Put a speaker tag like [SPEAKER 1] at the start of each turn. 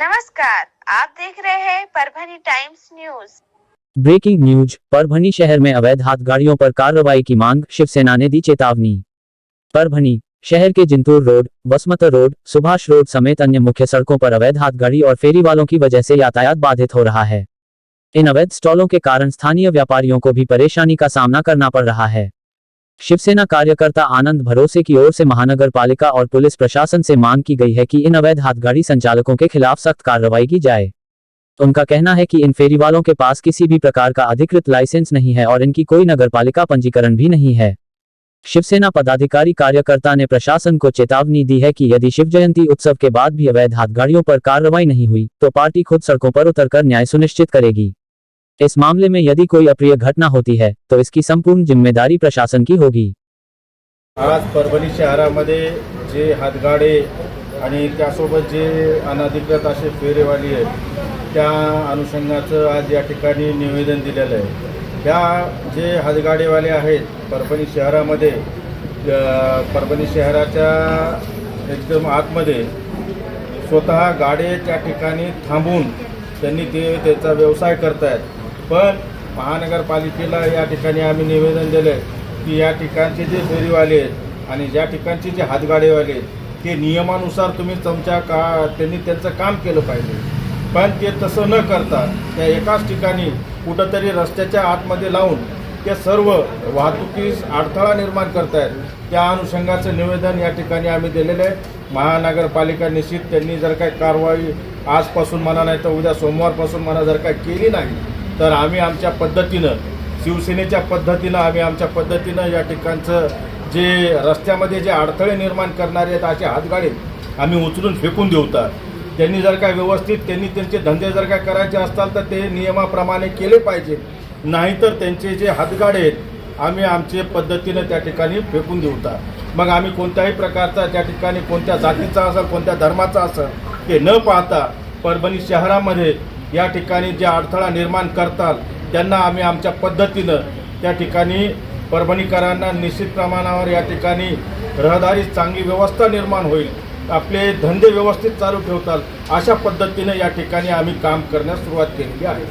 [SPEAKER 1] नमस्कार, आप देख रहे हैं Parbhani times news.
[SPEAKER 2] Breaking news, Parbhani शहर में अवैध हाथ गाड़ियों पर कार्रवाई की मांग, शिवसेना ने दी चेतावनी। परभनी शहर के Jintur road Basmat road, Subhash road समेत अन्य मुख्य सड़कों पर अवैध हाथ गाड़ी और फेरी वालों की वजह से यातायात बाधित हो रहा है। इन अवैध स्टॉलों के कारण स्थानीय व्यापारियों को भी परेशानी का सामना करना पड़ रहा है। शिवसेना कार्यकर्ता आनंद भरोसे की ओर से महानगर पालिका और पुलिस प्रशासन से मांग की गई है कि इन अवैध हाथगाड़ी संचालकों के खिलाफ सख्त कार्रवाई की जाए। उनका कहना है कि in ferry Walon K pass किसी भी प्रकार का अधिकृत लाइसेंस नहीं है और इनकी कोई नगरपालिका पंजीकरण भी नहीं है। शिवसेना पदाधिकारी कार्यकर्ता ने प्रशासन को चेतावनी दी है कि यदि शिव जयंती उत्सव के बाद भी अवैध हाथगाड़ियों पर कार्रवाई नहीं हुई तो पार्टी खुद सड़कों पर उतरकर न्याय सुनिश्चित करेगी। इस मामले में यदि कोई अप्रिय घटना होती है तो इसकी संपूर्ण जिम्मेदारी प्रशासन की होगी।
[SPEAKER 3] आज परभणी शहरामध्ये जे हातगाडे आणि त्यासोबत जे अनधिकृत असे फेरेवाली आहेत त्या अनुषंगाचं आज या ठिकाणी निवेदन दिलेलं आहे. त्या जे हातगाडेवाले आहेत परभणी शहरामध्ये परभणी शहराच्या एकदम आतमध्ये स्वतः गाडे त्या ठिकाणी थांबून त्यांनी ते त्याचा व्यवसाय करतायत. पण महानगरपालिकेला या ठिकाणी आम्ही निवेदन दिलं आहे की या ठिकाणचे जे फेरीवाले आहेत आणि ज्या ठिकाणचे जे हातगाडेवाले आहेत ते नियमानुसार तुम्ही तुमच्या का त्यांनी त्यांचं काम केलं पाहिजे. पण ते तसं न करता त्या एकाच ठिकाणी कुठंतरी रस्त्याच्या आतमध्ये लावून ते सर्व वाहतुकीस अडथळा निर्माण करतायत. त्या अनुषंगाचं निवेदन या ठिकाणी आम्ही दिलेलं आहे. महानगरपालिका निश्चित त्यांनी जर काही कारवाई आजपासून म्हणा नाही तर उद्या सोमवारपासून म्हणा जर काही केली नाही तर आम्ही आमच्या पद्धतीनं शिवसेनेच्या पद्धतीनं आम्ही आमच्या पद्धतीनं या ठिकाणचं जे रस्त्यामध्ये जे अडथळे निर्माण करणारे आहेत असे हातगाडे आम्ही उचलून फेकून देऊतात त्यांनी जर काय व्यवस्थित त्यांनी त्यांचे धंदे जर काय करायचे असतात तर ते नियमाप्रमाणे केले पाहिजे. नाहीतर त्यांचे जे हातगाडे आहेत आम्ही आमचे पद्धतीनं त्या ठिकाणी फेकून देऊतात मग आम्ही कोणत्याही प्रकारचा त्या ठिकाणी कोणत्या जातीचा असेल कोणत्या धर्माचा असेल ते न पाहता परभणी शहरामध्ये या ठिकाणी जे अडथळा निर्माण करतात त्यांना आम्ही आमच्या पद्धतीनं त्या ठिकाणी परभणीकरांना निश्चित प्रमाणावर या ठिकाणी रहदारी चांगली व्यवस्था निर्माण होईल आपले धंदे व्यवस्थित चालू ठेवतात अशा पद्धतीनं या ठिकाणी आम्ही काम करण्यास सुरुवात केलेली आहे.